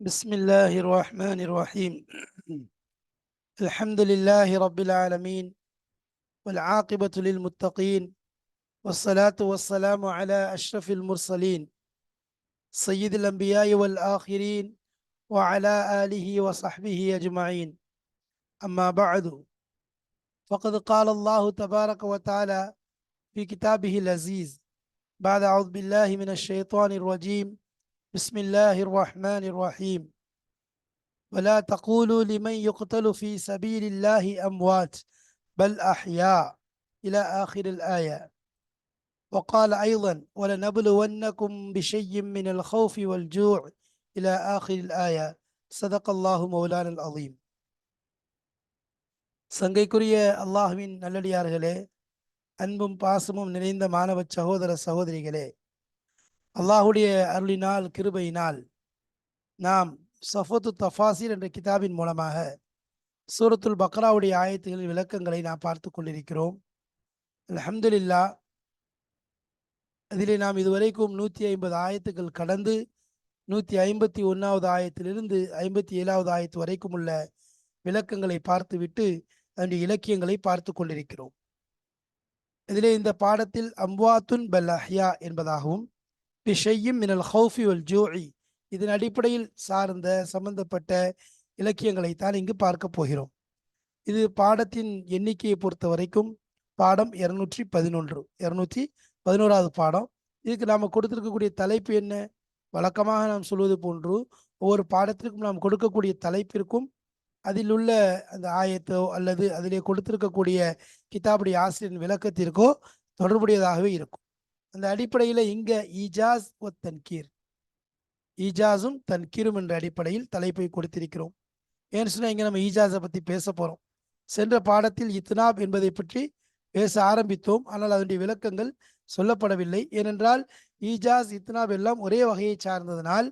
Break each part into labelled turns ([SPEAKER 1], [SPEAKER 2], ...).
[SPEAKER 1] بسم الله الرحمن الرحيم. الحمد لله رب العالمين والعاقبة للمتقين والصلاة والسلام على أشرف المرسلين سيد الأنبياء والآخرين وعلى آله وصحبه أجمعين. أما بعد فقد قال الله تبارك وتعالى في كتابه العزيز بعد أعوذ بالله من الشيطان الرجيم. بسم الله الرحمن الرحيم ولا تقولوا لمن يقتل في سبيل الله أموات بل أحياء إلى آخر الآية وقال أيضا ولنبلونكم بشيء من الخوف والجوع إلى آخر الآية صدق الله مولانا العظيم சங்கைக்குரிய அல்லாஹுவின் நல்லடியார்களே அன்பும் பாசமும் நிறைந்த மாணவ சகோதர சகோதரிகளே அல்லாஹுடைய அருளினால் கிருபையினால் நாம் சஃபத்து தஃபாசிர் என்ற கிதாபின் மூலமாக சூரத்துல் பக்ராவுடைய ஆயத்துகளின் விளக்கங்களை நாம் பார்த்து கொண்டிருக்கிறோம். அலமதுல்லா அதிலே நாம் இதுவரைக்கும் நூற்றி ஐம்பது ஆயத்துக்கள் கடந்து நூற்றி ஐம்பத்தி ஒன்றாவது ஆயத்திலிருந்து ஐம்பத்தி ஏழாவது ஆயத்து வரைக்கும் உள்ள விளக்கங்களை பார்த்துவிட்டு அதனுடைய இலக்கியங்களை பார்த்து கொண்டிருக்கிறோம். இதிலே இந்த பாடத்தில் அம்வாத்துன் பல் அஹ்யா என்பதாகவும் பிஷையும் மினல் ஹவுஃபி வல் ஜூஇ இதன் அடிப்படையில் சார்ந்த சம்பந்தப்பட்ட இலக்கியங்களை தான் இங்கு பார்க்க போகிறோம். இது பாடத்தின் எண்ணிக்கையை பொறுத்த வரைக்கும் பாடம் இருநூற்றி பதினொன்று இருநூற்றி பதினோராவது பாடம். இதுக்கு நாம் கொடுத்துருக்கக்கூடிய தலைப்பு என்ன? வழக்கமாக நாம் சொல்வது போன்று ஒவ்வொரு பாடத்திற்கும் நாம் கொடுக்கக்கூடிய தலைப்பிற்கும் அதில் உள்ள அந்த ஆயத்தோ அல்லது அதிலே கொடுத்திருக்கக்கூடிய கிதாபுடைய ஆசிரியரின் விளக்கத்திற்கோ தொடர்புடையதாகவே இருக்கும். அந்த அடிப்படையில் இங்க ஈஜாஸ் ஒ தன்கீர். ஈஜாஸும் தன்கீரும் என்ற அடிப்படையில் தலைப்பை கொடுத்திருக்கிறோம். ஏன்னு சொன்னால் இங்கே நம்ம ஈஜாஸை பற்றி பேச போகிறோம் சென்ற பாடத்தில் இத்னாப் என்பதை பற்றி பேச ஆரம்பித்தோம். ஆனால் அதனுடைய விளக்கங்கள் சொல்லப்படவில்லை. ஏனென்றால் ஈஜாஸ் இத்னாப் எல்லாம் ஒரே வகையை சார்ந்ததனால்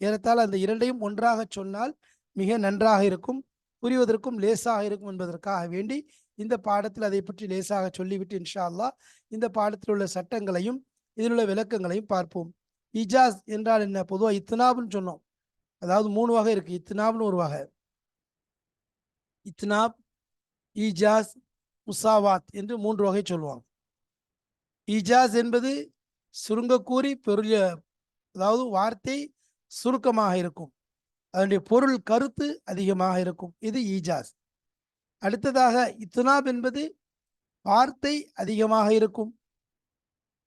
[SPEAKER 1] ஏறத்தால் அந்த இரண்டையும் ஒன்றாக சொன்னால் மிக நன்றாக இருக்கும் புரிவதற்கும் லேசாக இருக்கும் என்பதற்காக வேண்டி இந்த பாடத்தில் அதை பற்றி லேசாக சொல்லிவிட்டு இன்ஷா அல்லா இந்த பாடத்தில் உள்ள சட்டங்களையும் இதில் உள்ள விளக்கங்களையும் பார்ப்போம். இஜாஸ் என்றால் என்ன? பொதுவாக இத்னாப்னு சொன்னோம். அதாவது மூணு வகை இருக்கு. இத்னாப்னு ஒரு வகை. இத்னாப் ஈஜாஸ் முசாவாத் என்று மூன்று வகை சொல்லுவாங்க. ஈஜாஸ் என்பது சுருங்கக்கூறி பெரிய அதாவது வார்த்தை சுருக்கமாக இருக்கும். அதனுடைய பொருள் கருத்து அதிகமாக இருக்கும். இது ஈஜாஸ் அடுத்ததாக இத்னாப் என்பது வார்த்தை அதிகமாக இருக்கும்.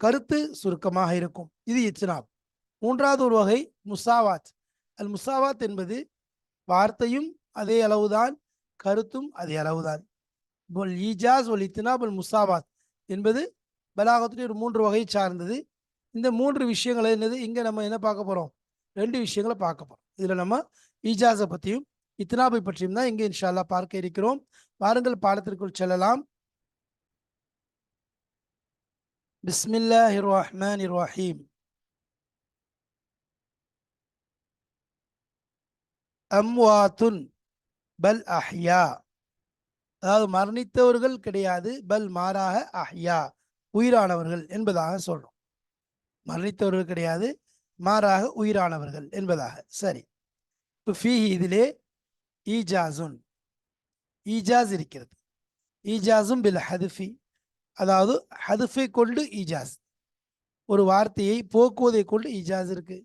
[SPEAKER 1] கருத்து சுருக்கமாக இருக்கும். இது இத்னாப் மூன்றாவது ஒரு வகை முசாவாத். அல் முசாவாத் என்பது வார்த்தையும் அதே அளவுதான் கருத்தும் அதே அளவுதான். ஈஜாஸ் ஒல் இத்னாப் அல் முசாவாத் என்பது பலாகத்துடைய ஒரு மூன்று வகை சார்ந்தது. இந்த மூன்று விஷயங்கள் என்னது இங்கே நம்ம என்ன பார்க்க போகிறோம் ரெண்டு விஷயங்களை பார்க்க போகிறோம் இதில் நம்ம ஈஜாஸை பற்றியும் இத்னாபை பற்றியும் தான் இங்கே இன்ஷால்லா பார்க்க இருக்கிறோம். வாருங்கள் பாடத்திற்குள் செல்லலாம். بسم الله الرحمن الرحيم அம்வாத்துன் பல் அஹ்யா அதாவது மரணித்தவர்கள் கிடையாது பல் மாறாக அஹ்யா உயிரானவர்கள் என்பதாக சொல்றோம். மரணித்தவர்கள் கிடையாது மாறாக உயிரானவர்கள் என்பதாக. சரி. இப்போ ஃபீஹி இதிலே ஈஜாசுன் ஈஜாஸ் இருக்கிறது. ஈஜாசும் பில் ஹதுஃபி. அதாவது ஹதுஃபை கொண்டு ஈஜாஸ் ஒரு வார்த்தையை போக்குவதை கொண்டு இஜாஸ் இருக்கு.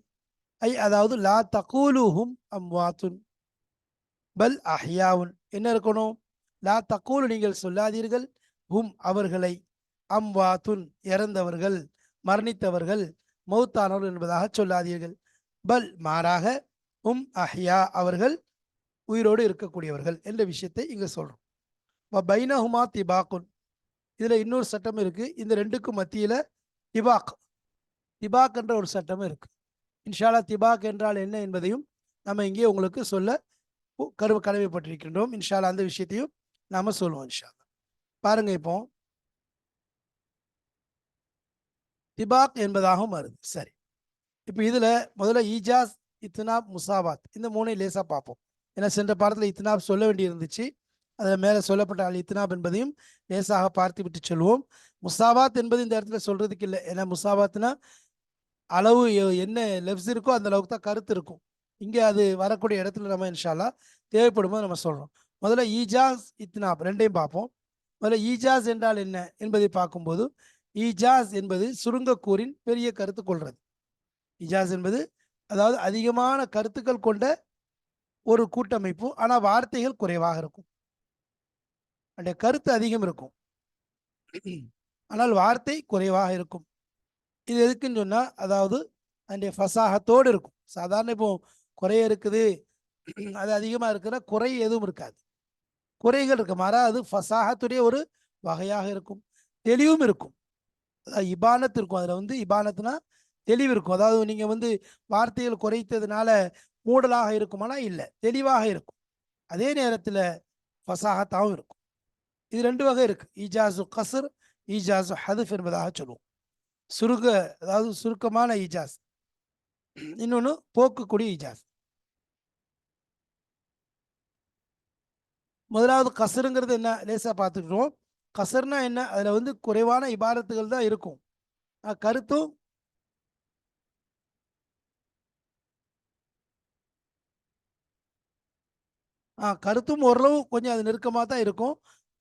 [SPEAKER 1] ஐ அதாவது லா தகூலுஹும் அம்வாத்துன். பல் அஹ்யாவுன். என்ன இருக்கணும்? லா தகூலு நீங்கள் சொல்லாதீர்கள். ஹும் அவர்களை. அம்வாத்துன். இறந்தவர்கள். மரணித்தவர்கள். மௌத்தானவர்கள் என்பதாக சொல்லாதீர்கள். பல் மாறாக உம் அஹ்யா அவர்கள் உயிரோடு இருக்கக்கூடியவர்கள் என்ற விஷயத்தை இங்கு சொல்கிறோம் பைனஹுமா திபாக்குன். இதில் இன்னொரு சட்டம் இருக்குது இந்த ரெண்டுக்கும் மத்தியில் திபாக். திபாக் என்ற ஒரு சட்டமும் இருக்குது இன்ஷாலா திபாக் என்றால் என்ன என்பதையும் நம்ம இங்கே உங்களுக்கு சொல்ல கருவ கடமைப்பட்டிருக்கின்றோம். இன்ஷாலா அந்த விஷயத்தையும் நாம் சொல்லுவோம் இன்ஷாலா பாருங்க இப்போ. திபாக் என்பதாகவும் வருது. சரி. இப்போ இதில் முதல்ல ஈஜாஸ் இத்னாப் முசாபாத் இந்த மூணை லேசாக பார்ப்போம். ஏன்னா சென்ற பாடத்தில் இத்னாப் சொல்ல வேண்டி இருந்துச்சு அதில் மேலே சொல்லப்பட்ட அல் இத்னாப் என்பதையும் லேசாக பார்த்து விட்டு சொல்வோம். முசாபாத் என்பது இந்த இடத்துல சொல்றதுக்கு இல்லை. ஏன்னா முசாபாத்னா அளவு என்ன லெஃப்ஸ் இருக்கோ அந்த அளவுக்கு தான் கருத்து இருக்கும். இங்கே அது வரக்கூடிய இடத்துல நம்ம இன்ஷால்லா தேவைப்படும்போது நம்ம சொல்கிறோம் முதல்ல ஈஜாஸ் இத்னாப் ரெண்டையும் பார்ப்போம். முதல்ல ஈஜாஸ் என்றால் என்ன என்பதை பார்க்கும்போது ஈஜாஸ் என்பது சுருங்கக்கூறின் பெரிய கருத்து கொள்வது இஜாஸ் என்பது அதாவது அதிகமான கருத்துக்கள் கொண்ட ஒரு கூட்டமைப்பு ஆனால் வார்த்தைகள் குறைவாக இருக்கும். அந்த கருத்து அதிகம் இருக்கும். ஆனால் வார்த்தை குறைவாக இருக்கும். இது எதுக்குன்னு சொன்னால் அதாவது அதனுடைய ஃபசாகத்தோடு இருக்கும். சாதாரண இப்போ குறைய இருக்குது அது அதிகமாக இருக்குன்னா குறை எதுவும் இருக்காது. குறைகள் இருக்கு. மாறாக அது ஃபசாகத்துடைய ஒரு வகையாக இருக்கும். தெளிவும் இருக்கும். அதாவது இபானத் இருக்கும். அதில் வந்து இபானத்துனா தெளிவு இருக்கும். அதாவது நீங்கள் வந்து வார்த்தைகள் குறைத்ததுனால மூடலாக இருக்குமானா இல்லை தெளிவாக இருக்கும். அதே நேரத்தில் ஃபசாகத்தாகவும் இருக்கும். இது ரெண்டு வகை இருக்கு. ஈஜாசு கசர் ஈஜாசு ஹதுஃப் என்பதாக சொல்லுவோம். சுருக்க அதாவது சுருக்கமான ஈஜாஸ் இன்னொன்று போக்கக்கூடிய ஈஜாஸ் முதலாவது கசருங்கிறது என்ன? லேசாக பார்த்துக்கிட்டோம் கசர்னா என்ன? அதில் வந்து குறைவான இபாரத்துகள் தான் இருக்கும். கருத்தும் ஆ கருத்தும் ஓரளவு கொஞ்சம் அது நெருக்கமாக தான் இருக்கும்.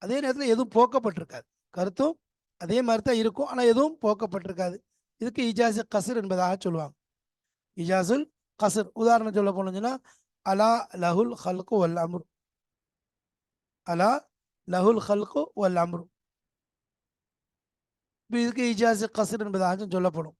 [SPEAKER 1] அதே நேரத்தில் எதுவும் போக்கப்பட்டிருக்காது. கருத்தும் அதே மாதிரி தான் இருக்கும். ஆனால் எதுவும் போக்கப்பட்டிருக்காது. இதுக்கு இஜாசு கசர் என்பதாக சொல்லுவாங்க. இஜாசுல் கசர் உதாரணம் சொல்ல போனோம்னா அலா லஹுல் ஹல்கு வல் அம்ரு. அலா லஹுல் ஹல்கு வல் அம்ரு. இப்போ இதுக்கு இஜாசு கசர் என்பதாக சொல்லப்படும்.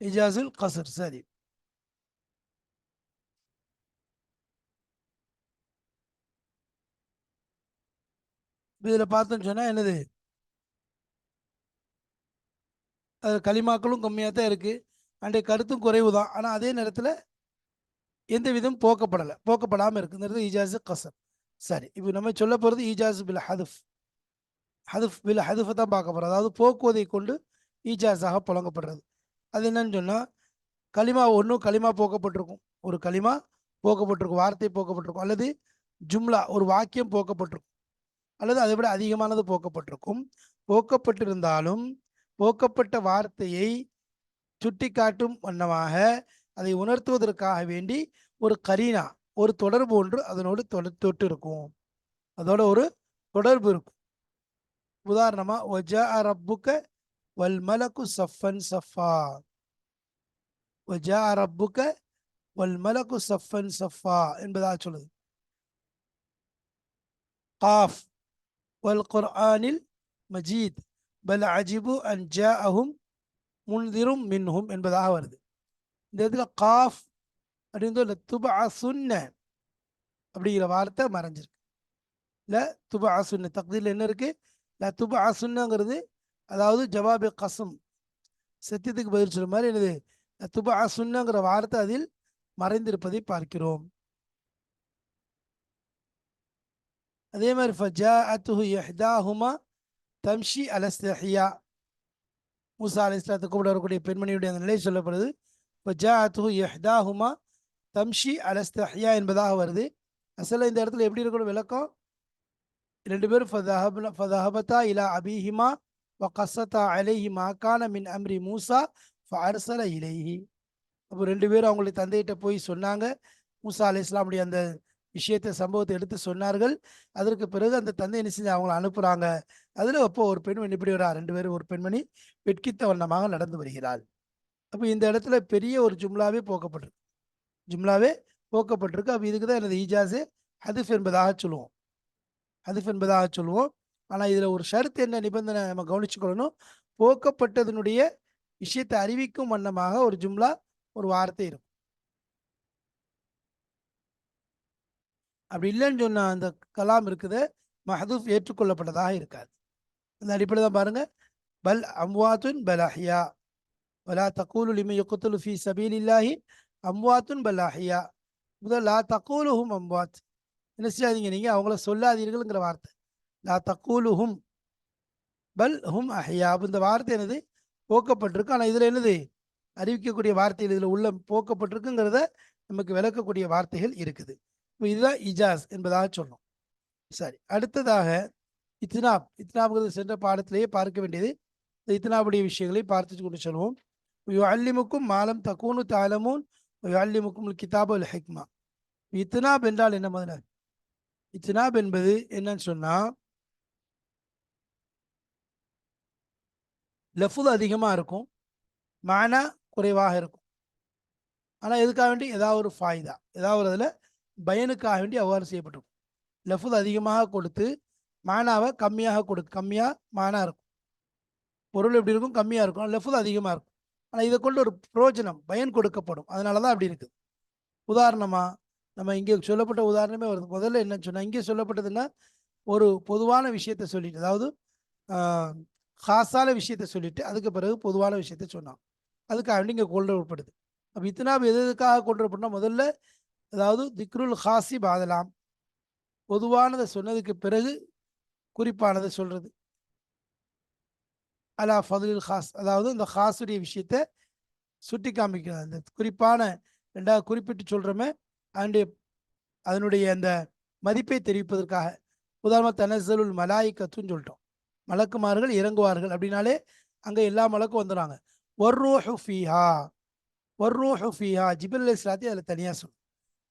[SPEAKER 1] இஜாசுல் கசர் சரி இதில் பார்த்தோன்னு சொன்னால் என்னது அது களிமாக்களும் கம்மியாக தான் இருக்குது அன்றைய கருத்தும் குறைவு தான் ஆனால் அதே நேரத்தில் எந்த விதம் போக்கப்படலை போக்கப்படாமல் இருக்குங்கிறது ஈஜாசு கசர் சரி இப்போ நம்ம சொல்ல போகிறது ஈஜாசு பில் ஹதுஃப் ஹதுஃப் பில் ஹதுஃபை தான் பார்க்க போகிறோம் அதாவது போக்குவதை கொண்டு ஈஜாஸாக புழங்கப்படுறது அது என்னன்னு சொன்னால் களிமா ஒன்றும் களிமா போக்கப்பட்டிருக்கும். ஒரு களிமா போக்கப்பட்டிருக்கும் வார்த்தை போக்கப்பட்டிருக்கும் அல்லது ஜும்லா ஒரு வாக்கியம் போக்கப்பட்டிருக்கும். அல்லது அதை விட அதிகமானது போக்கப்பட்டிருக்கும். போக்கப்பட்டிருந்தாலும் போக்கப்பட்ட வார்த்தையை சுட்டிக்காட்டும் வண்ணமாக அதை உணர்த்துவதற்காக வேண்டி ஒரு கரீனா ஒரு தொடர்பு ஒன்று அதனோடு தொட்டு இருக்கும் அதோட ஒரு தொடர்பு இருக்கும். உதாரணமாக ஒஜா ரப்புக்க வல் மலக்கு சஃபன் சஃபா ஒஜா ரப்புக்க வல் மலக்கு சஃபன் சஃபா என்பதாக சொல்லுது. காஃப் வல் குர்ஆனில் மஜீத் பல் அஜிபு அன் ஜாஅஹும் முன்திரும் மின்ஹும் என்பதாக வருது. இந்த இடத்துல காஃப் அப்படின்னு துபா சுன்ன அப்படிங்கிற வார்த்தை மறைஞ்சிருக்கு. ல துபா சுன்ன. தகுதியில் என்ன இருக்கு? ல துபா சுன்னங்கிறது அதாவது ஜவாபி கசம் சத்தியத்துக்கு பதில் சொல்ற மாதிரி எனது துபா சுன்னங்கிற வார்த்தை அதில் மறைந்திருப்பதை பார்க்கிறோம். அதே மாதிரி ஃபஜா அத்துஹு யஹ்தாஹுமா தம்ஷி அலஸ்தஹியா மூசா அலி இஸ்லாத்தை கூப்பிட வரக்கூடிய பெண்மணியுடைய அந்த நிலை சொல்லப்படுது. ஃபஜா அத்துஹு யஹ்தாஹுமா தம்ஷி அலஸ்தஹியா என்பதாக வருது. அசல இந்த இடத்துல எப்படி இருக்கணும் விளக்கம்? ரெண்டு பேரும் ஃபதஹபத்தா இலா அபிஹிமா வக்கசத்தா அலைஹி மாக்கான மின் அம்ரி மூசா ஃபர்சல இலைஹி. அப்போ ரெண்டு பேரும் அவங்களுடைய தந்தையிட்ட போய் சொன்னாங்க. மூசா அலி இஸ்லாமுடைய அந்த விஷயத்தை சம்பவத்தை எடுத்து சொன்னார்கள். அதற்கு பிறகு அந்த தந்தை என்ன செஞ்சு அவங்கள அனுப்புகிறாங்க அதில் அப்போ ஒரு பெண்மணி இப்படி வரா ரெண்டு பேரும் ஒரு பெண்மணி வெட்கித்த வண்ணமாக நடந்து வருகிறாள். அப்போ இந்த இடத்துல பெரிய ஒரு ஜும்லாவே போக்கப்பட்டிருக்கு. ஜும்லாவே போக்கப்பட்டிருக்கு. அப்போ இதுக்கு தான் எனது ஈஜாஸு ஹதிஃப் என்பதாக சொல்லுவோம். ஹதிஃப் என்பதாக சொல்லுவோம். ஆனால் இதில் ஒரு ஷருத்து என்ன நிபந்தனை நம்ம கவனிச்சுக்கொள்ளணும்? போக்கப்பட்டதனுடைய விஷயத்தை அறிவிக்கும் வண்ணமாக ஒரு ஜும்லா ஒரு வார்த்தை இருக்கும். அப்படி இல்லைன்னு சொன்ன அந்த கலாம் இருக்குது மஹதூஃப் ஏற்றுக்கொள்ளப்பட்டதாக இருக்காது. அந்த அடிப்படையில் தான் பாருங்க பல் அம்வாத்துன் பல் அஹ்யா வலா தக்கூலு லிம யுக்குத்துலு ஃபி சபீலில்லாஹி அம்வாத்துன் பல் அஹ்யா முதல் லா தக்கூலுஹும் அம்வாத் என்ன செய்யாதீங்க நீங்கள் அவங்கள சொல்லாதீர்கள்ங்கிற வார்த்தை. லா தக்கூலுஹும். பல் ஹும் அஹ்யா இந்த வார்த்தை என்னது? போக்கப்பட்டிருக்கு. ஆனால் இதில் என்னது? அறிவிக்கக்கூடிய வார்த்தைகள் இதில் உள்ள போக்கப்பட்டிருக்குங்கிறத நமக்கு விளக்கக்கூடிய வார்த்தைகள் இருக்குது. இப்போ இதுதான் இஜாஸ் என்பதாக சொன்னோம். சரி அடுத்ததாக இத்னாப். இத்னாப்ங்கிறது சென்ற பாடத்திலேயே பார்க்க வேண்டியது. இந்த இத்னாபுடைய விஷயங்களை பார்த்து கொண்டு சொல்வோம். அல்லிமுக்கும் மாலம் தக்கூனு தாலமூன் அல்லிமுக்கும் கிதாபு அல் ஹிக்மா. இத்னாப் என்றால் என்ன முதல்ல இத்னாப் என்பது என்னன்னு சொன்னால் லெஃபுல் அதிகமாக இருக்கும். மானா குறைவாக இருக்கும். ஆனால் எதுக்காக வேண்டி? ஏதாவது ஒரு ஃபாய்தா. ஏதாவது ஒரு அதில் பயனுக்காக வேண்டி அவ்வாறு செய்யப்பட்டிருக்கும். லெஃபுல் அதிகமாக கொடுத்து மானாவை கம்மியாக கொடுக்கு கம்மியாக மானா இருக்கும். பொருள் எப்படி இருக்கும்? கம்மியாக இருக்கும். லெஃபுல் அதிகமாக இருக்கும். ஆனால் இதை கொண்டு ஒரு பிரயோஜனம் பயன் கொடுக்கப்படும். அதனால தான் அப்படி இருக்குது. உதாரணமாக நம்ம இங்கே சொல்லப்பட்ட உதாரணமே வருது. முதல்ல என்னன்னு சொன்னால் இங்கே சொல்லப்பட்டதுன்னா ஒரு பொதுவான விஷயத்த சொல்லிட்டு அதாவது ஹாஸான விஷயத்த சொல்லிட்டு அதுக்கு பிறகு பொதுவான விஷயத்த சொன்னான். அதுக்கு வேண்டி இங்கே கொண்டு அப்போ இத்தனாப் எது எதுக்காக கொண்டு வரப்படணும் முதல்ல அதாவது திக்ருல் ஹாசி பாதலாம். பொதுவானதை சொன்னதுக்கு பிறகு குறிப்பானதை சொல்கிறது அலா ஃபதுலில் ஹாஸ் அதாவது இந்த ஹாஸுடைய விஷயத்த சுட்டி காமிக்கிறது அந்த குறிப்பான ரெண்டாவது குறிப்பிட்டு சொல்கிறோமே அதனுடைய அதனுடைய அந்த மதிப்பை தெரிவிப்பதற்காக. உதாரணமாக தனசலுல் மலாய்க்கத்துன்னு சொல்லிட்டோம். மலக்குமார்கள் இறங்குவார்கள் அப்படின்னாலே அங்கே எல்லா மலக்கும் வந்துடுறாங்க வர்ரூஹு ஃபீஹா வர்ரூஹு ஃபீஹா ஜிபில் இஸ்லாத்தி அதில் தனியாக சொல்லும்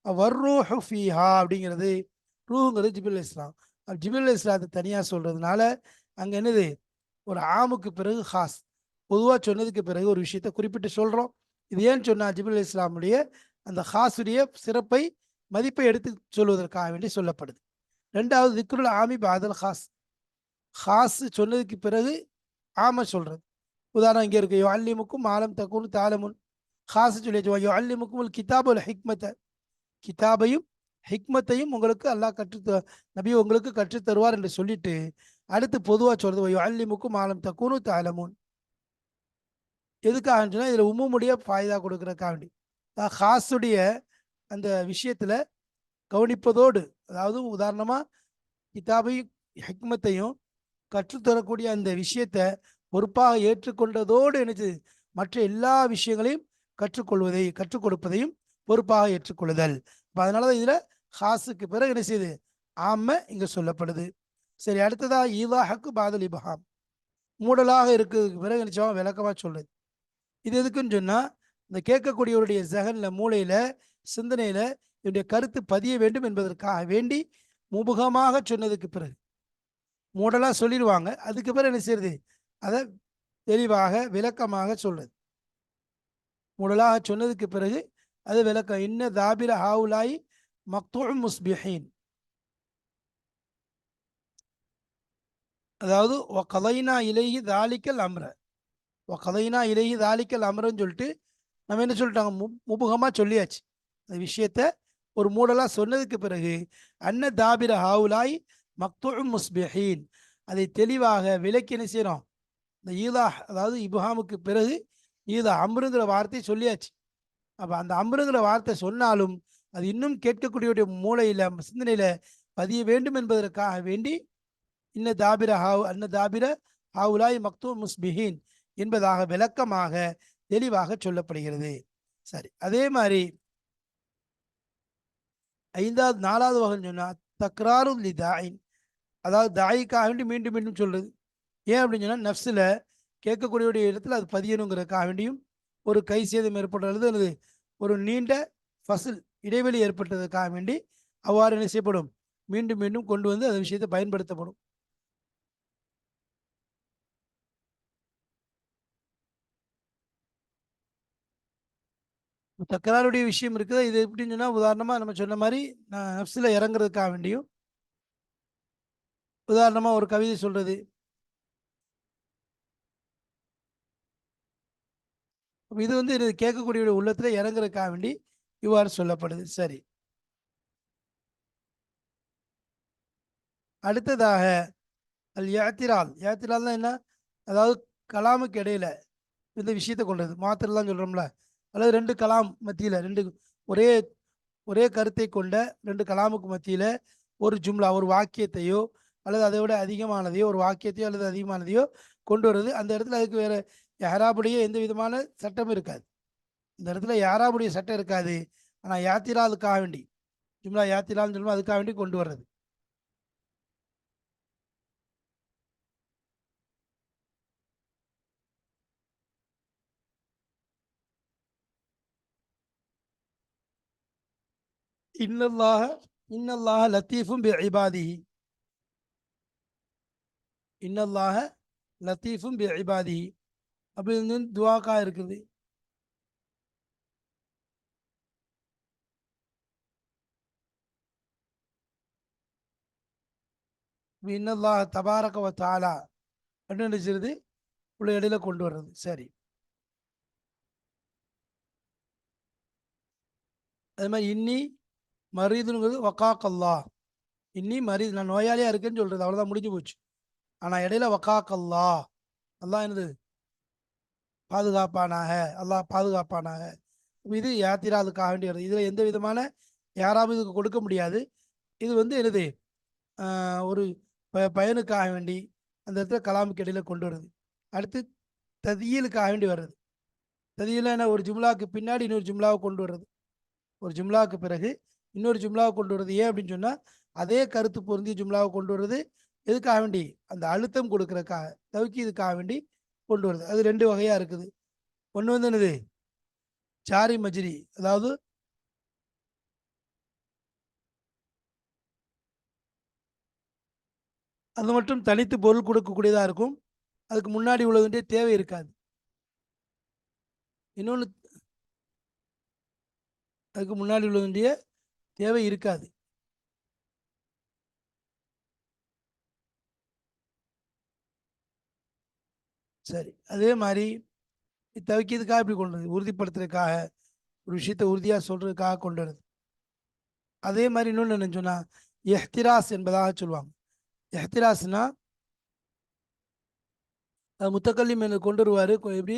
[SPEAKER 1] வர்ரூஹு ஃபீஹா அப்படிங்கிறது ரூஹுங்கிறது ஜிபில் இஸ்லாம் ஜிபில் இஸ்லாத்தை தனியாக சொல்கிறதுனால அங்கே என்னது? ஒரு ஆமுக்கு பிறகு ஹாஸ். பொதுவாக சொன்னதுக்கு பிறகு ஒரு விஷயத்த குறிப்பிட்டு சொல்கிறோம் இது ஏன்னு சொன்னால் ஜிபுல் இஸ்லாமுடைய அந்த ஹாஸுடைய சிறப்பை மதிப்பை எடுத்து சொல்வதற்காக வேண்டி சொல்லப்படுது. ரெண்டாவது திக்ருல் ஆமி பாதல் ஹாஸ். ஹாஸு சொன்னதுக்கு பிறகு ஆம சொல்கிறது உதாரணம் இங்கே இருக்கு யோ அல்லிமுக்கும் ஆலம் தக்குன்னு தாலமுன். ஹாஸு சொல்லியாச்சு யோ அல்லிமுக்கும் கிதாபுல் ஹிக்மத்தை கிதாபையும் ஹிக்மத்தையும் உங்களுக்கு அல்லாஹ் கற்று நபி உங்களுக்கு கற்றுத் தருவார் என்று சொல்லிட்டு அடுத்து பொதுவாக சொல்றது யோ அல்லிமுக்கும் ஆலம் தக்குன்னு தாலமுன். எதுக்காக சொன்னால் இதில் உம்முடைய ஃபாய்தா கொடுக்குறதுக்காக வேண்டி ஹாஸுடைய அந்த விஷயத்தில் கவனிப்பதோடு அதாவது உதாரணமாக கிதாபையும் ஹிக்மத்தையும் கற்றுத்தரக்கூடிய அந்த விஷயத்தை பொறுப்பாக ஏற்றுக்கொண்டதோடு என்னது மற்ற எல்லா விஷயங்களையும் கற்றுக்கொள்வதை கற்றுக் கொடுப்பதையும் பொறுப்பாக ஏற்றுக்கொள்ளுதல். இப்போ அதனால தான் இதில் ஹாஸுக்கு பிறகு என்ன செய்யுது? ஆம இங்கே சொல்லப்படுது. சரி அடுத்ததா ஈவாஹக்கு பாதல் இபஹாம். மூடலாக இருக்கிறதுக்கு பிறகு நிச்சயமா விளக்கமாக சொல்லுது இது எதுக்குன்னு சொன்னால் இந்த கேட்கக்கூடியவருடைய ஜெகனில் மூளையில் சிந்தனையில் என்னுடைய கருத்து பதிய வேண்டும் என்பதற்காக வேண்டி முமுகமாக சொன்னதுக்கு பிறகு. மூடலாக சொல்லிடுவாங்க. அதுக்கு பிறகு என்ன செய்யுது அதை தெளிவாக விளக்கமாக சொல்றது. மூடலாக சொன்னதுக்கு பிறகு அது விளக்கம். இன்ன தாபிர ஹாவுலாய் மக்தூ முஸ்பிஹீன். அதாவது ஒ கதைனா இலகி தாலிக்கல் அம்ர. கதைனா இலகி தாலிக்கல் அம்ரன்னு சொல்லிட்டு நம்ம என்ன சொல்லிட்டாங்க? மு முபுகமாக சொல்லியாச்சு. அந்த விஷயத்த ஒரு மூடலாக சொன்னதுக்கு பிறகு அன்ன தாபிர ஹாவுலாய் மக்தூ முஸ்பிஹீன். அதை தெளிவாக விளக்கி என்ன செய்கிறோம் இந்த ஈதா அதாவது இபுஹாமுக்கு பிறகு ஈதா அம்ருங்கிற வார்த்தை சொல்லியாச்சு. அப்போ அந்த அம்ருங்கிற வார்த்தை சொன்னாலும் அது இன்னும் கேட்கக்கூடிய மூளையில் சிந்தனையில் பதிய வேண்டும் என்பதற்காக வேண்டி இன்ன தாபிர ஹாவு அன்ன தாபிர ஹாவுலாய் மக்தூ முஸ்பிஹீன் என்பதாக விளக்கமாக தெளிவாக சொல்லப்படுகிறது. சரி அதே மாதிரி ஐந்தாவது நாலாவது வகை சொன்னால் தக்ராரு லி அதாவது தாய்க்காக வேண்டி மீண்டும் மீண்டும் சொல்கிறது ஏன் அப்படின்னு சொன்னால் நஃப்ஸில் கேட்கக்கூடிய இடத்துல அது பதியணுங்கிறதுக்காக வேண்டியும் ஒரு கை சேதம் ஏற்படுறது அல்லது ஒரு நீண்ட ஃபசில் இடைவெளி ஏற்பட்டதுக்காக வேண்டி அவ்வாறு என்ன செய்யப்படும்? மீண்டும் மீண்டும் கொண்டு வந்து அந்த விஷயத்தை பயன்படுத்தப்படும். தக்கராருடைய விஷயம் இருக்குது. இது எப்படின்னு சொன்னால் உதாரணமாக நம்ம சொன்ன மாதிரி நான் நப்ஸில் இறங்குறதுக்காக வேண்டியும் உதாரணமாக ஒரு கவிதை சொல்கிறது இது வந்து இது கேட்கக்கூடிய உள்ளத்தில் இறங்குறதுக்காக வேண்டி இவ்வாறு சொல்லப்படுது. சரி. அடுத்ததாக அல் யாத்திரால். யாத்திரால்னா என்ன? அதாவது கலாமுக்கு இடையில இந்த விஷயத்தை கொண்டது மாத்திரலாம் சொல்கிறோம்ல அல்லது ரெண்டு கலாம் மத்தியில் ரெண்டு ஒரே ஒரே கருத்தை கொண்ட ரெண்டு கலாமுக்கு மத்தியில் ஒரு ஜும்லா ஒரு வாக்கியத்தையோ அல்லது அதை விட அதிகமானதையோ ஒரு வாக்கியத்தையோ அல்லது அதிகமானதையோ கொண்டு வருது அந்த இடத்துல அதுக்கு வேறு யாராபுடைய எந்த விதமான சட்டமும் இருக்காது. இந்த இடத்துல யாராபுடைய சட்டம் இருக்காது. ஆனால் யாத்திரா அதுக்காக வேண்டி ஜும்லா யாத்திரான்னு சொல்லுவோம் அதுக்காக வேண்டி கொண்டு வர்றது. இன்னல்லாக இன்னல்லாக லத்தீஃபும் பி இபாதிஹி இன்னல்லாஹ லத்தீஃபும் பி இபாதி அப்படின்னு துவாக்கா இருக்குது. இன்னல்லாக தபாரக தாலா அப்படின்னு நினைச்சிருது. உள்ள இடையில கொண்டு வர்றது. சரி. அது மாதிரி இன்னி மரீதுங்கிறது வக்காக்கல்லா. இன்னி மரீது. நான் நோயாளியாக இருக்கேன்னு சொல்கிறது அவ்வளோதான் முடிஞ்சு போச்சு. ஆனால் இடையில வக்காக்கல்லா. அல்லா என்னது? பாதுகாப்பானாக. அல்லாஹ் பாதுகாப்பானாக. இது யாத்திராதுக்காக வேண்டி வருது. இதில் எந்த விதமான யாராவது இதுக்கு கொடுக்க முடியாது. இது வந்து என்னது? ஒரு ப- பயனுக்காக வேண்டி அந்த இடத்துல கலாமுக்கு இடையில கொண்டு வருது. அடுத்து ததியலுக்காக வேண்டி வர்றது ததியில் என்ன? ஒரு ஜும்லாவுக்கு பின்னாடி இன்னொரு ஜும்லாவை கொண்டு வர்றது ஒரு ஜும்லாவுக்கு பிறகு இன்னொரு ஜும்லாவை கொண்டு வர்றது ஏன் அப்படின்னு சொன்னால் அதே கருத்து பொருந்திய ஜும்லாவை கொண்டு வர்றது எதுக்காக வேண்டி? அந்த அழுத்தம் கொடுக்குறக்காக தவிக்கி இதுக்காக வேண்டி கொண்டு வருது. அது ரெண்டு வகையாக இருக்குது. ஒன்று வந்து என்னது? சாரி மஜ்ரி. அதாவது அது மட்டும் தனித்து பொருள் கொடுக்கக்கூடியதாக இருக்கும். அதுக்கு முன்னாடி உள்ளதுன்றே தேவை இருக்காது. இன்னொன்று அதுக்கு முன்னாடி உள்ளதுடைய தேவை இருக்காது. சரி. அதே மாதிரி தவிக்கிறதுக்காக இப்படி கொண்டு வருது உறுதிப்படுத்துறதுக்காக ஒரு விஷயத்தை உறுதியாக சொல்கிறதுக்காக கொண்டு வருது அதே மாதிரி இன்னொன்று என்ன சொன்னால் எஹ்திராஸ் என்பதாக சொல்லுவாங்க. எஹ்திராஸ்னா அது முத்தக்கல்லிம் என்று கொண்டு வருவார். எப்படி?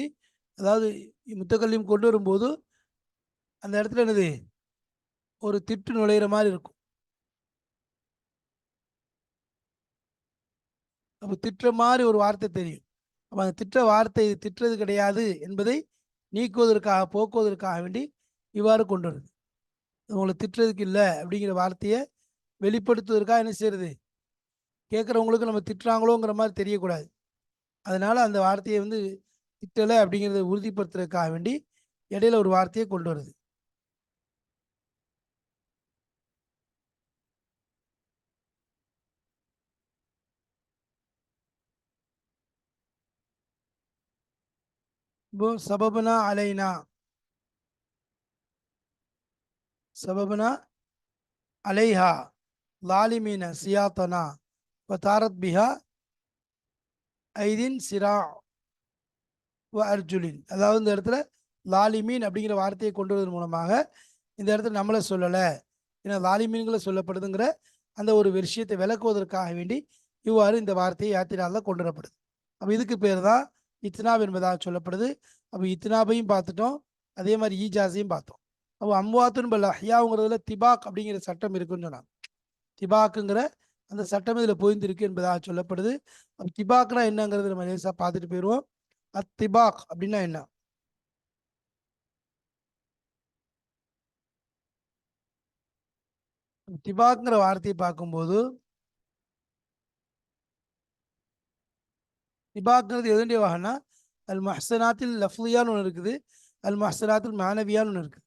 [SPEAKER 1] அதாவது முத்தக்கல்லிம் கொண்டு வரும்போது அந்த இடத்துல என்னது? ஒரு திட்டு நுழையிற மாதிரி இருக்கும். அப்போ திட்டுற மாதிரி ஒரு வார்த்தை தெரியும். அப்போ அந்த திட்ட வார்த்தை திட்டுறது கிடையாது என்பதை நீக்குவதற்காக போக்குவதற்காக வேண்டி இவ்வாறு கொண்டு வருது. உங்களை திட்டுறதுக்கு இல்லை அப்படிங்கிற வார்த்தையை வெளிப்படுத்துவதற்காக என்ன செய்யறது? கேட்குறவங்களுக்கு நம்ம திட்டுறாங்களோங்கிற மாதிரி தெரியக்கூடாது. அதனால் அந்த வார்த்தையை வந்து திட்டலை அப்படிங்கிறத உறுதிப்படுத்துறதுக்காக வேண்டி இடையில ஒரு வார்த்தையை கொண்டு வருது இப்போ சபபனா அலைனா சபபுனா அலைஹா லாலிமீன சியாத்தனா வதாரத் பிஹா ஐதின் சிரா வ அர்ஜுலின் அதாவது இந்த இடத்துல லாலிமீன் அப்படிங்கிற வார்த்தையை கொண்டு வருவதன் மூலமாக இந்த இடத்துல நம்மளை சொல்லலை. ஏன்னா லாலிமீன்களை சொல்லப்படுதுங்கிற அந்த ஒரு விஷயத்தை விளக்குவதற்காக வேண்டி இவ்வாறு இந்த வார்த்தையை யாத்திரால கொண்டு வரப்படுது அப்போ இதுக்கு பேர் தான் இத்னாப் என்பதாக சொல்லப்படுது. அப்போ இத்னாபையும் பார்த்துட்டோம். அதே மாதிரி ஈஜாஸையும் பார்த்தோம். அப்போ அம்வாத்துன்னு பல் அஹ்யாவுங்கிறதுல திபாக் அப்படிங்கிற சட்டம் இருக்குன்னு சொன்னாங்க. திபாக்குங்கிற அந்த சட்டம் இதில் பொய்ந்திருக்கு என்பதாக சொல்லப்படுது. அப்போ திபாக்னா என்னங்கிறது நம்ம லேசாக பார்த்துட்டு போயிடுவோம் அத்திபாக் அப்படின்னா என்ன? திபாக்ங்கிற வார்த்தையை பார்க்கும்போது திபாக்ங்கிறது எதுடைய வகைன்னா அல் மஹ்சனாத்தில் லஃப்லியான்னு ஒன்று இருக்குது. அல் மஹ்சனாத்தில் மானவியான்னு ஒன்று இருக்குது.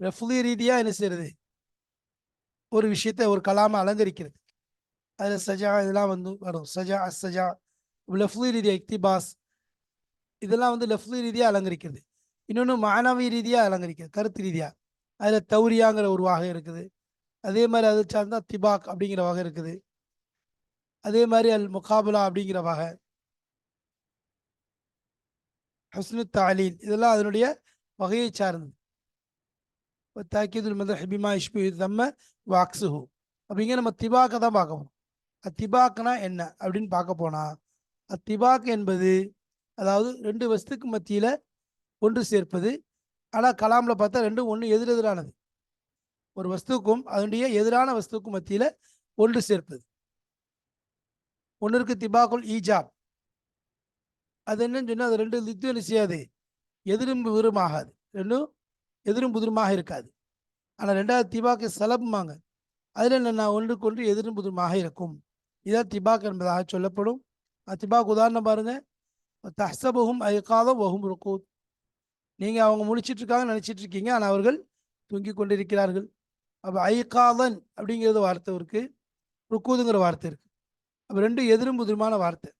[SPEAKER 1] லஃப்லி ரீதியாக என்ன செய்யறது ஒரு விஷயத்தை ஒரு கலாமை அலங்கரிக்கிறது. அதில் சஜா இதெல்லாம் வந்து வரும். சஜா அஸ் சஜா லஃப்லி ரீதியா இக்திபாஸ். இதெல்லாம் வந்து லஃப்லி ரீதியாக அலங்கரிக்கிறது. இன்னொன்று மாணவி ரீதியாக அலங்கரிக்கிறது கருத்து ரீதியாக அதில் தௌரியாங்கிற ஒரு வகை இருக்குது. அதே மாதிரி அது சார்ந்தால் திபாக் அப்படிங்கிற வகை இருக்குது. அதே மாதிரி அல் முகாபுலா அப்படிங்கிற வகை. ஹஸ்னு தாலீல். இதெல்லாம் அதனுடைய வகையை சார்ந்தது. தாக்கியதுல் மத ஹிபிமா இஷ்பி தம்ம வாக்ஸுஹு. அப்படிங்க நம்ம திபாக்கை தான் பார்க்க போகிறோம் அத்திபாக்குனா என்ன அப்படின்னு பார்க்க போனால் அத்திபாக்கு என்பது அதாவது ரெண்டு வஸ்துக்கு மத்தியில் ஒன்று சேர்ப்பது. ஆனால் கலாமில் பார்த்தா ரெண்டும் ஒன்று எதிரெதிரானது. ஒரு வஸ்துக்கும் அதனுடைய எதிரான வஸ்துக்கும் மத்தியில் ஒன்று சேர்ப்பது. ஒன்றுக்கு திபாக்குல் ஈஜாப். அது என்னன்னு சொன்னால் அது ரெண்டு லித்து என்ன செய்யாது எதிரும் விருமாகாது ரெண்டும் எதிரும் புதிருமாக இருக்காது. ஆனால் ரெண்டாவது திபாக்கு சலபுமாங்க அதில் என்னென்ன ஒன்றுக்கு ஒன்று எதிரும் புதிருமாக இருக்கும். இதான் திபாக் என்பதாக சொல்லப்படும். திபாக் உதாரணம் பாருங்க. தஹ்சபுகும் ஐகாதம் வகும் ருக்கூத் நீங்கள் அவங்க முடிச்சிட்டு இருக்காங்க இருக்கீங்க ஆனால் அவர்கள் தூங்கி கொண்டிருக்கிறார்கள். அப்போ ஐகாதன் அப்படிங்கிறது வார்த்தை இருக்குது ருக்கூதுங்கிற வார்த்தை இருக்குது அப்போ ரெண்டும் எதிரும் புதிருமான வார்த்தை.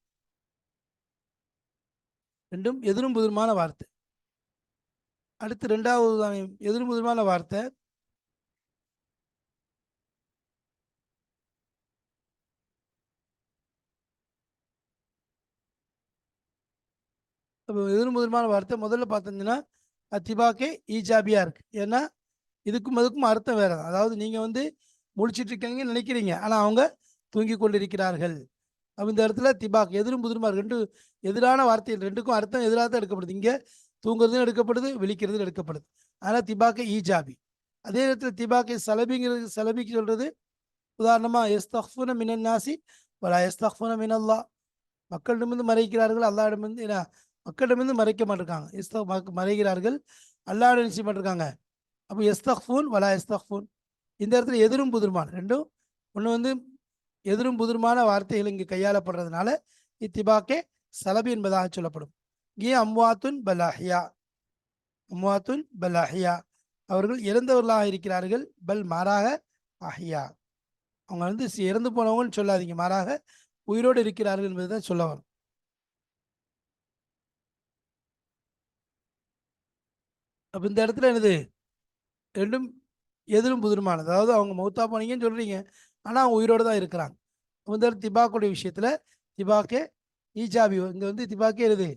[SPEAKER 1] ரெண்டும் எதிரும் புதிருமான வார்த்தை. அடுத்து ரெண்டாவது தானே எதிரும் புதிருமான வார்த்தை. எதிரும் புதிருமான வார்த்தை முதல்ல பார்த்தீங்கன்னா அத்திபாக்கே ஈஜாபியா இருக்கு. ஏன்னா இதுக்கும் அதுக்கும் அர்த்தம் வேறு அதாவது நீங்கள் வந்து முழிச்சிட்டு இருக்கீங்கன்னு நினைக்கிறீங்க. ஆனால் அவங்க தூங்கி கொண்டிருக்கிறார்கள். அப்போ இந்த இடத்துல திபாக் எதிரும் புதிருமா ரெண்டு எதிரான வார்த்தைகள் ரெண்டுக்கும் அர்த்தம் எதிராக தான் எடுக்கப்படுது. இங்கே தூங்குறதும் எடுக்கப்படுது விழிக்கிறதும் எடுக்கப்படுது. ஆனால் திபாக்கை ஈஜாபி. அதே நேரத்தில் திபாக்கை சலபிங்கிறது சலபிக்கு சொல்கிறது உதாரணமாக எஸ்தஃபுன மினன் நாசி வலா எஸ்தஃபுன மினல்லா. மக்களிடமிருந்து மறைக்கிறார்கள் அல்லாடமிருந்து என்ன மக்களிடமிருந்து மறைக்க மாட்டிருக்காங்க. எஸ்த மறைகிறார்கள் அல்லாட நிச்சயம் பண்ணிருக்காங்க அப்போ எஸ்தஃபூன் வலா எஸ்தஃபூன். இந்த இடத்துல எதிரும் புதிருமான். ரெண்டும் ஒன்று வந்து எதிரும் புதிருமான வார்த்தைகள் இங்கு கையாளப்படுறதுனால இத்திபாக்கே சலபி என்பதாக சொல்லப்படும். இங்கே அம்வாத்துன் பலாஹியா. அம்வாத்துன் பலாஹியா. அவர்கள் இறந்தவர்களாக இருக்கிறார்கள். பல் மாறாக அஹியா. அவங்க வந்து இறந்து போனவங்கன்னு சொல்லாதீங்க. மாறாக உயிரோடு இருக்கிறார்கள் என்பதுதான் சொல்ல வரும். அப்ப இந்த இடத்துல என்னது? ரெண்டும் எதிரும் புதிருமானது. அதாவது அவங்க மௌத்தா போனீங்கன்னு சொல்றீங்க. ஆனால் அவங்க உயிரோடு தான் இருக்கிறாங்க. முதல் திபாக்குடைய விஷயத்துல திபாக்கே ஈஜாபி இங்கே வந்து திபாக்கே எழுது.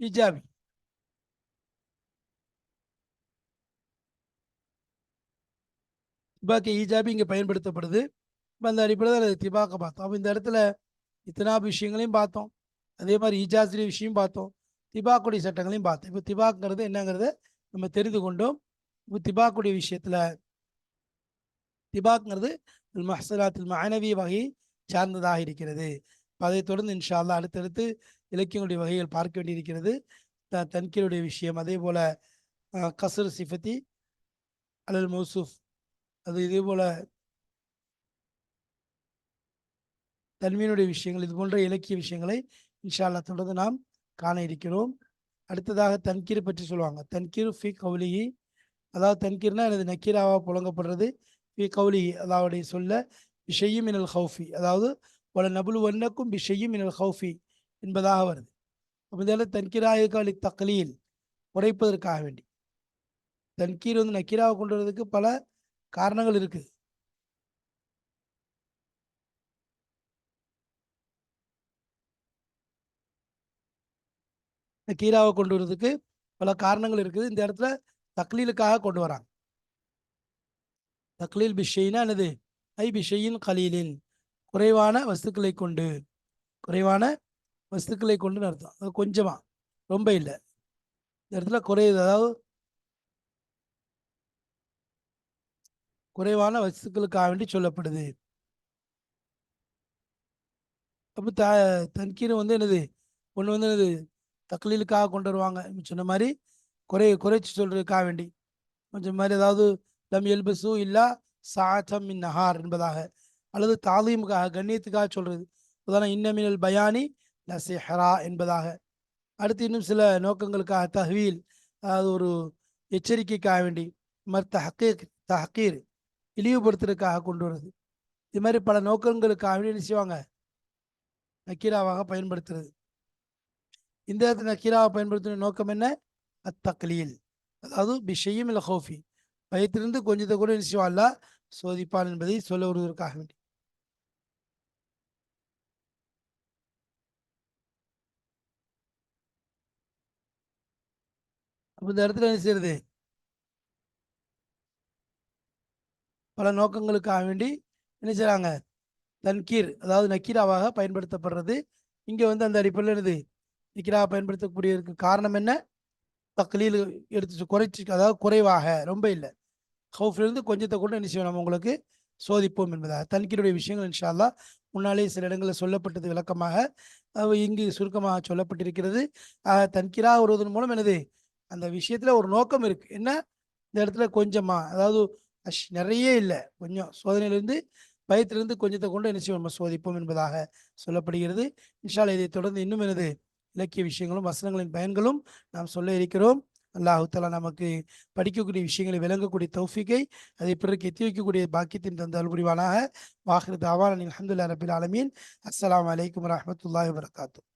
[SPEAKER 1] ஈஜாபி. திபாக்கே ஈஜாபி இங்கே பயன்படுத்தப்படுது. இப்போ அந்த அடிப்படையில் அது திபாக்க பார்த்தோம். அப்போ இந்த இடத்துல இத்தனாப் விஷயங்களையும் பார்த்தோம். அதே மாதிரி ஈஜாஸ்ரி விஷயம் பார்த்தோம். திபாக்குடைய சட்டங்களையும் பார்த்தோம். இப்போ திபாக்குங்கிறது என்னங்கிறத நம்ம தெரிந்து கொண்டோம். திபாக்குடைய விஷயத்தில் திபாக்ங்கிறது மஹசலாத்தில் மாணவி வகையை சார்ந்ததாக இருக்கிறது. அதைத் தொடர்ந்து இன்ஷால்லா அடுத்தடுத்து இலக்கியங்களுடைய வகைகள் பார்க்க வேண்டியிருக்கிறது. த தன்கீருடைய விஷயம் அதே போல் கசர் கஸ்ர் சிஃபத்தி அலல் மௌசூஃப் அது இதே போல் தன்மையினுடைய விஷயங்கள் இது போன்ற இலக்கிய விஷயங்களை இன்ஷால்லா தொடர்ந்து நாம் காண இருக்கிறோம். அடுத்ததாக தன்கீர் பற்றி சொல்லுவாங்க. தன்கீர் ஃபி கவுலிஹி அதாவது தன்கீர்னா எனது நக்கீராவாக புழங்கப்படுறது. பி கவுலிஹி அதாவது சொல்ல விஷயம் இனல் ஹவுஃபி அதாவது பல நபுலு வண்ணக்கும் விஷயம் இனல் ஹவுஃபி என்பதாக வருது. அப்ப இந்த இடத்துல தன்கீராயுக்காலி தக்லீல். உடைப்பதற்காக வேண்டி. தன்கீர் வந்து நக்கீராவை கொண்டு வரதுக்கு பல காரணங்கள் இருக்குது கீராவை கொண்டு வரதுக்கு பல காரணங்கள் இருக்குது. இந்த இடத்துல தக்லீலுக்காக கொண்டு வராங்க. தக்லீல் பிஷைனா என்னது? ஐ பிஷையின் கலீலின். குறைவான வஸ்துக்களை கொண்டு குறைவான வஸ்துக்களை கொண்டு அர்த்தம் அது கொஞ்சமா ரொம்ப இல்லை. இந்த இடத்துல குறையுது. அதாவது குறைவான வஸ்துக்களுக்காக வேண்டி சொல்லப்படுது. அப்போ த தன்கீர் வந்து என்னது? ஒன்று வந்து என்னது? தக்லீலுக்காக கொண்டு வருவாங்க. சொன்ன மாதிரி குறை குறைச்சி சொல்றதுக்காக வேண்டி. கொஞ்சம் மாதிரி ஏதாவது லம் எல்பசு இல்லா சாத்தம் மின் நஹார் என்பதாக. அல்லது தாலீமுக்காக கண்ணியத்துக்காக சொல்றது. உதாரணம் இன்னமினல் பயானி லசிஹரா என்பதாக. அடுத்து இன்னும் சில நோக்கங்களுக்காக தஹ்வீல். அதாவது ஒரு எச்சரிக்கைக்காக வேண்டி. மர் தஹக்கீர் தஹக்கீர் இழிவுபடுத்துறதுக்காக கொண்டு வருது இது மாதிரி பல நோக்கங்களுக்காக வேண்டி என்ன செய்வாங்க? நக்கீராவாக பயன்படுத்துறது. இந்த இடத்துல நக்கீராவை பயன்படுத்தின நோக்கம் என்ன? அத்தக்லீல். அதாவது பிஷையும் இல்லை ஹோஃபி பயத்திலிருந்து கொஞ்சத்தை கூட நிச்சயம் அல்லா சோதிப்பான் என்பதை சொல்ல வருவதற்காக வேண்டி. அப்போ இந்த இடத்துல என்ன செய்யறது பல நோக்கங்களுக்காக வேண்டி என்ன செய்கிறாங்க தன்கீர் அதாவது நக்கீராவாக பயன்படுத்தப்படுறது. இங்கே வந்து அந்த அடிப்படையில் என்னது? நக்கீராவை பயன்படுத்தக்கூடியதற்கு காரணம் என்ன? தக்லீல் எடுத்து குறைச்சி அதாவது குறைவாக ரொம்ப இல்லை. ஹவுஃப்லேருந்து கொஞ்சத்தை கூட என்ன செய்வோம்? நம்ம உங்களுக்கு சோதிப்போம் என்பதாக. தன்கீருடைய விஷயங்கள் இன்ஷால்லா முன்னாலே சில இடங்களில் சொல்லப்பட்டது விளக்கமாக இங்கு சுருக்கமாக சொல்லப்பட்டிருக்கிறது. ஆக வருவதன் மூலம் எனது அந்த விஷயத்தில் ஒரு நோக்கம் இருக்குது என்ன? இந்த இடத்துல கொஞ்சமாக அதாவது அஷ் நிறைய இல்லை. கொஞ்சம் சோதனையிலிருந்து பயத்திலிருந்து கொஞ்சத்தை கொண்டு என்ன செய்வோம்? நம்ம சோதிப்போம் என்பதாக சொல்லப்படுகிறது. இன்ஷால்லா இதை தொடர்ந்து இன்னும் எனது இலக்கிய விஷயங்களும் வசனங்களின் பயன்களும் நாம் சொல்ல இருக்கிறோம். அல்லாஹு நமக்கு படிக்கக்கூடிய விஷயங்களை விளங்கக்கூடிய தௌஃபிகை அதை பிறருக்கு எத்தி வைக்கக்கூடிய பாக்கியத்தின் தந்த அல்புரிவானாக வாஹிரு தாவான் அல்ஹம்துலில்லாஹி ரபில் ஆலமீன். அஸ்ஸலாமு அலைக்கும் வரஹ்மத்துல்லாஹி வபரகாத்துஹு.